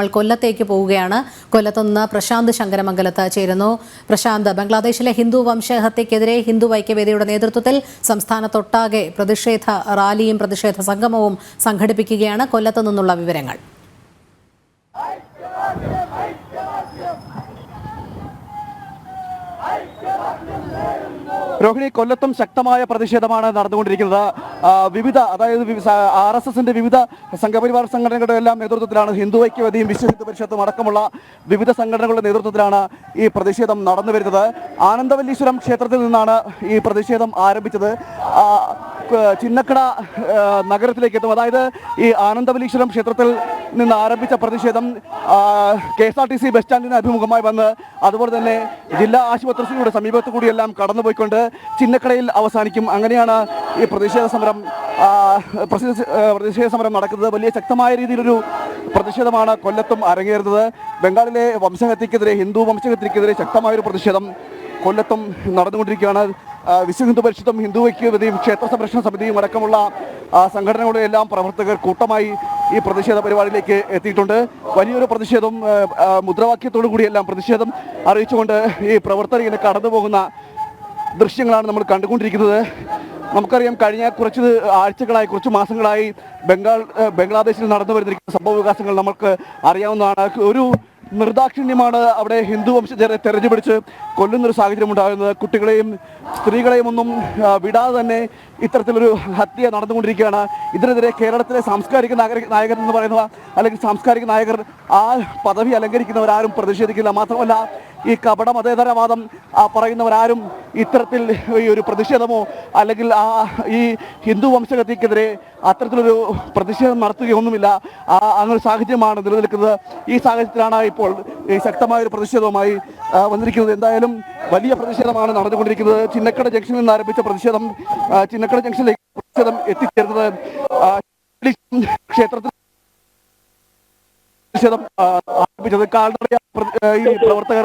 നമ്മൾ കൊല്ലത്തേക്ക് പോവുകയാണ്. കൊല്ലത്ത് നിന്ന് പ്രശാന്ത് ശങ്കരമംഗലത്ത് ചേരുന്നു. പ്രശാന്ത് ബംഗ്ലാദേശിലെ ഹിന്ദു വംശഹത്യക്കെതിരെ ഹിന്ദു ഐക്യവേദിയുടെ നേതൃത്വത്തിൽ സംസ്ഥാനത്തൊട്ടാകെ പ്രതിഷേധ റാലിയും പ്രതിഷേധ സംഗമവും സംഘടിപ്പിക്കുകയാണ്. കൊല്ലത്ത് നിന്നുള്ള വിവരങ്ങൾ. രോഹിണി കൊല്ലത്തും ശക്തമായ പ്രതിഷേധമാണ് നടന്നുകൊണ്ടിരിക്കുന്നത്. വിവിധ അതായത് ആർ എസ് എസിന്റെ വിവിധ സംഘപരിവാർ സംഘടനകളുടെ എല്ലാം നേതൃത്വത്തിലാണ് ഹിന്ദു ഐക്യവേദിയും വിശ്വ ഹിന്ദു പരിഷത്തും അടക്കമുള്ള വിവിധ സംഘടനകളുടെ നേതൃത്വത്തിലാണ് ഈ പ്രതിഷേധം നടന്നു വരുന്നത്. ആനന്ദവല്ലീശ്വരം ക്ഷേത്രത്തിൽ നിന്നാണ് ഈ പ്രതിഷേധം ആരംഭിച്ചത്. ചിന്നക്കട നഗരത്തിലേക്ക് എത്തും. അതായത് ഈ ആനന്ദവല്ലീശ്വരം ക്ഷേത്രത്തിൽ നിന്ന് ആരംഭിച്ച പ്രതിഷേധം K S R T C bus സ്റ്റാൻഡിന് അഭിമുഖമായി വന്ന് അതുപോലെ തന്നെ ജില്ലാ ആശുപത്രിയുടെ സമീപത്തു കൂടിയെല്ലാം കടന്നുപോയിക്കൊണ്ട് ചിന്നക്കടയിൽ അവസാനിക്കും. അങ്ങനെയാണ് ഈ പ്രതിഷേധ സമരം പ്രതിഷേധ സമരം നടക്കുന്നത്. വലിയ ശക്തമായ രീതിയിലൊരു പ്രതിഷേധമാണ് കൊല്ലത്തും അരങ്ങേറുന്നത്. ബംഗാളിലെ വംശഹത്യക്കെതിരെ ഹിന്ദു വംശഹത്യക്കെതിരെ ശക്തമായൊരു പ്രതിഷേധം കൊല്ലത്തും നടന്നുകൊണ്ടിരിക്കുകയാണ്. വിശ്വ ഹിന്ദു പരിഷത്തും ഹിന്ദു ഐക്യവേദിയും ക്ഷേത്ര സംരക്ഷണ സമിതിയും അടക്കമുള്ള സംഘടനകളുടെ എല്ലാം പ്രവർത്തകർ കൂട്ടമായി ഈ പ്രതിഷേധ പരിപാടിയിലേക്ക് എത്തിയിട്ടുണ്ട്. വലിയൊരു പ്രതിഷേധം മുദ്രാവാക്യത്തോടു കൂടിയെല്ലാം പ്രതിഷേധം അറിയിച്ചുകൊണ്ട് ഈ പ്രവർത്തകർ ഇങ്ങനെ കടന്നു പോകുന്ന ദൃശ്യങ്ങളാണ് നമ്മൾ കണ്ടുകൊണ്ടിരിക്കുന്നത്. നമുക്കറിയാം കഴിഞ്ഞ കുറച്ച് ആഴ്ചകളായി കുറച്ച് മാസങ്ങളായി ബംഗാൾ ബംഗ്ലാദേശിൽ നടന്നു വരുന്നിരിക്കുന്ന സംഭവ വികാസങ്ങൾ നമുക്ക് അറിയാവുന്നതാണ്. ഒരു നിർദാക്ഷിണ്യമാണ് അവിടെ ഹിന്ദു വംശജരെ തെരഞ്ഞുപിടിച്ച് കൊല്ലുന്നൊരു സാഹചര്യം ഉണ്ടാകുന്നത്. കുട്ടികളെയും സ്ത്രീകളെയും ഒന്നും വിടാതെ തന്നെ ഇത്തരത്തിലൊരു ഹത്യ നടന്നുകൊണ്ടിരിക്കുകയാണ്. ഇതിനെതിരെ കേരളത്തിലെ സാംസ്കാരിക നായകർ എന്ന് പറയുന്നവ അല്ലെങ്കിൽ സാംസ്കാരിക നായകർ ആ പദവി അലങ്കരിക്കുന്നവരാരും പ്രതിഷേധിക്കില്ല. മാത്രമല്ല ഈ കപട മതേതരവാദം പറയുന്നവരാരും ഇത്തരത്തിൽ ഈ ഒരു പ്രതിഷേധമോ അല്ലെങ്കിൽ ആ ഈ ഹിന്ദു വംശഗതിക്കെതിരെ അത്തരത്തിലൊരു പ്രതിഷേധം നടത്തുകയൊന്നുമില്ല. ആ അങ്ങനെ സാഹചര്യമാണ് നിലനിൽക്കുന്നത്. ഈ സാഹചര്യത്തിലാണ് ഇപ്പോൾ ഈ ശക്തമായ ഒരു പ്രതിഷേധവുമായി വന്നിരിക്കുന്നത്. എന്തായാലും വലിയ പ്രതിഷേധമാണ് നടന്നുകൊണ്ടിരിക്കുന്നത്. ചിന്നക്കട ജംഗ്ഷനിൽ നിന്ന് ആരംഭിച്ച പ്രതിഷേധം ചിന്നക്കട ജംഗ്ഷനിലേക്ക് പ്രതിഷേധം എത്തിച്ചേർന്നത് ക്ഷേത്രത്തിൽ പ്രതിഷേധം ആരംഭിച്ചത് കാൽനട ഈ പ്രവർത്തകർ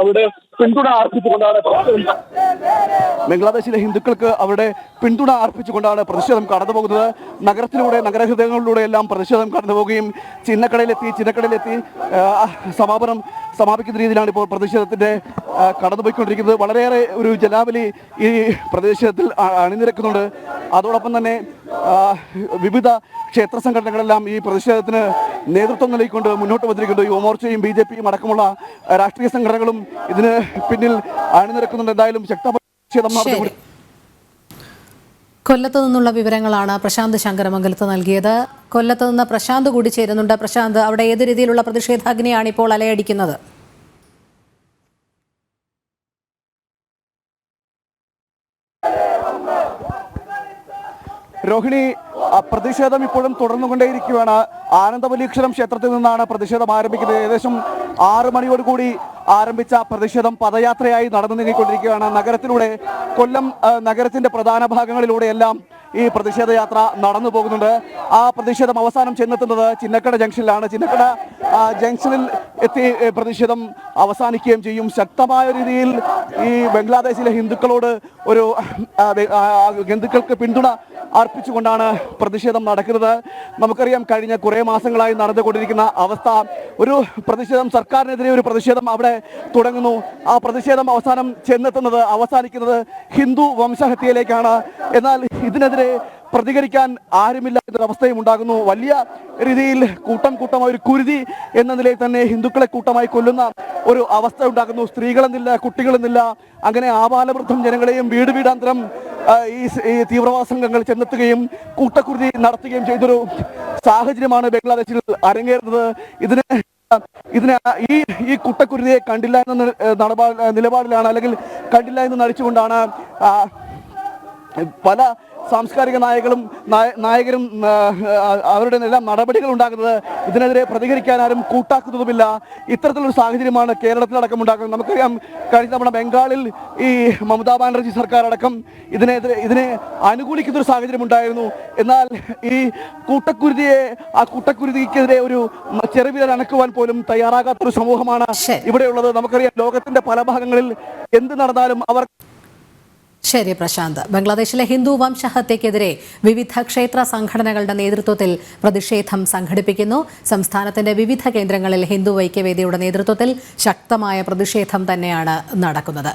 അവിടെ പിന്തുണ അർപ്പിച്ചുകൊണ്ടാണ് ബംഗ്ലാദേശിലെ ഹിന്ദുക്കൾക്ക് അവരുടെ പിന്തുണ അർപ്പിച്ചുകൊണ്ടാണ് പ്രതിഷേധം കടന്നുപോകുന്നത്. നഗരത്തിലൂടെ നഗരഹൃദയങ്ങളിലൂടെ എല്ലാം പ്രതിഷേധം കടന്നു പോവുകയും ചിന്നക്കടയിലെത്തി ചിന്നക്കടയിലെത്തി സമാപനം സമാപിക്കുന്ന രീതിയിലാണ് ഇപ്പോൾ പ്രതിഷേധത്തിന്റെ കടന്നുപോയിക്കൊണ്ടിരിക്കുന്നത്. വളരെയേറെ ഒരു ജനാവലി ഈ പ്രതിഷേധത്തിൽ അണിനിരക്കുന്നുണ്ട്. അതോടൊപ്പം തന്നെ വിവിധ ക്ഷേത്ര സംഘടനകളെല്ലാം ഈ പ്രതിഷേധത്തിന് നേതൃത്വം നൽകിക്കൊണ്ട് മുന്നോട്ട് വന്നിരിക്കുന്നത് യുവമോർച്ചയും ബി ജെ പിയും അടക്കമുള്ള രാഷ്ട്രീയ സംഘടനകളും ഇതിന് പിന്നിൽ അണിനിരക്കുന്നുണ്ട്. എന്തായാലും ശക്തമായ പ്രതിഷേധം കൊല്ലത്ത് നിന്നുള്ള വിവരങ്ങളാണ് പ്രശാന്ത് ശങ്കരമംഗലത്ത് നൽകിയത്. കൊല്ലത്ത് നിന്ന് പ്രശാന്ത് കൂടി ചേരുന്നുണ്ട് പ്രശാന്ത് അവിടെ ഏത് രീതിയിലുള്ള പ്രതിഷേധാഗ്നിയാണ് ഇപ്പോൾ അലയടിക്കുന്നത്? രോഹിണി പ്രതിഷേധം ഇപ്പോഴും തുടർന്നുകൊണ്ടേയിരിക്കുകയാണ്. ആനന്ദവലീക്ഷരം ക്ഷേത്രത്തിൽ നിന്നാണ് പ്രതിഷേധം ആരംഭിക്കുന്നത്. ഏകദേശം ആറ് മണിയോടുകൂടി ആരംഭിച്ച പ്രതിഷേധം പദയാത്രയായി നടന്നു നീങ്ങിക്കൊണ്ടിരിക്കുകയാണ്. നഗരത്തിലൂടെ കൊല്ലം നഗരത്തിന്റെ പ്രധാന ഭാഗങ്ങളിലൂടെയെല്ലാം ഈ പ്രതിഷേധ യാത്ര നടന്നു പോകുന്നുണ്ട്. ആ പ്രതിഷേധം അവസാനം ചെന്നെത്തുന്നത് ചിന്നക്കട ജംഗ്ഷനിലാണ്. ചിന്നക്കട ജംഗ്ഷനിൽ എത്തി പ്രതിഷേധം അവസാനിക്കുകയും ചെയ്യും. ശക്തമായ രീതിയിൽ ഈ ബംഗ്ലാദേശിലെ ഹിന്ദുക്കളോട് ഒരു ഹിന്ദുക്കൾക്ക് പിന്തുണ അർപ്പിച്ചുകൊണ്ടാണ് പ്രതിഷേധം നടക്കുന്നത്. നമുക്കറിയാം കഴിഞ്ഞ കുറേ മാസങ്ങളായി നടന്നുകൊണ്ടിരിക്കുന്ന അവസ്ഥ. ഒരു പ്രതിഷേധം സർക്കാരിനെതിരെ ഒരു പ്രതിഷേധം അവിടെ തുടങ്ങുന്നു. ആ പ്രതിഷേധം അവസാനം ചെന്നെത്തുന്നത് അവസാനിക്കുന്നത് ഹിന്ദു വംശഹത്യയിലേക്കാണ്. എന്നാൽ ഇതിനെതിരെ പ്രതികരിക്കാൻ ആരുമില്ല എന്നൊരവസ്ഥയും ഉണ്ടാകുന്നു. വലിയ രീതിയിൽ കൂട്ടം കൂട്ടമായി ഒരു കുരുതി എന്ന നിലയിൽ തന്നെ ഹിന്ദുക്കളെ കൂട്ടമായി കൊല്ലുന്ന ഒരു അവസ്ഥ ഉണ്ടാകുന്നു. സ്ത്രീകളെന്നില്ല കുട്ടികളെന്നില്ല അങ്ങനെ ആബാലവൃദ്ധം ജനങ്ങളെയും വീട് വീടാന്തരം ഈ തീവ്രവാദ സംഘങ്ങൾ ചെന്നെത്തുകയും കൂട്ടക്കുരുതി നടത്തുകയും ചെയ്തൊരു സാഹചര്യമാണ് ബംഗ്ലാദേശിൽ അരങ്ങേറുന്നത്. ഇതിന് ഇതിന് ഈ ഈ കുട്ടക്കുരുതിയെ കണ്ടില്ല എന്ന നിലപാടിലാണ് അല്ലെങ്കിൽ കണ്ടില്ല എന്ന് നടിച്ചുകൊണ്ടാണ് പല സാംസ്കാരിക നായകളും നായ- നായകരും അവരുടെ എല്ലാം നടപടികൾ ഉണ്ടാകുന്നത് ഇതിനെതിരെ പ്രതികരിക്കാൻ ആരും കൂട്ടാക്കുന്നതുമില്ല. ഇത്തരത്തിലൊരു സാഹചര്യമാണ് കേരളത്തിലടക്കം ഉണ്ടാക്കുന്നത് നമുക്കറിയാം കഴിഞ്ഞ തവണ ബംഗാളിൽ ഈ മമതാ ബാനർജി സർക്കാർ അടക്കം ഇതിനെതിരെ ഇതിനെ അനുകൂലിക്കുന്ന ഒരു സാഹചര്യം ഉണ്ടായിരുന്നു. എന്നാൽ ഈ കൂട്ടക്കുരുതിയെ ആ കൂട്ടക്കുരുതിക്കെതിരെ ഒരു ചെറുവിരൽ അനക്കുവാൻ പോലും തയ്യാറാകാത്തൊരു സമൂഹമാണ്. ഇവിടെയുള്ളത്. നമുക്കറിയാം ലോകത്തിന്റെ പല ഭാഗങ്ങളിൽ എന്ത് നടന്നാലും അവർ ശരി പ്രശാന്ത്. ബംഗ്ലാദേശിലെ ഹിന്ദു വംശഹത്യക്കെതിരെ വിവിധ ക്ഷേത്ര സംഘടനകളുടെ നേതൃത്വത്തിൽ പ്രതിഷേധം സംഘടിപ്പിക്കുന്നു. സംസ്ഥാനത്തിന്റെ വിവിധ കേന്ദ്രങ്ങളിൽ ഹിന്ദു ഐക്യവേദിയുടെ നേതൃത്വത്തിൽ ശക്തമായ പ്രതിഷേധം തന്നെയാണ് നടക്കുന്നത്.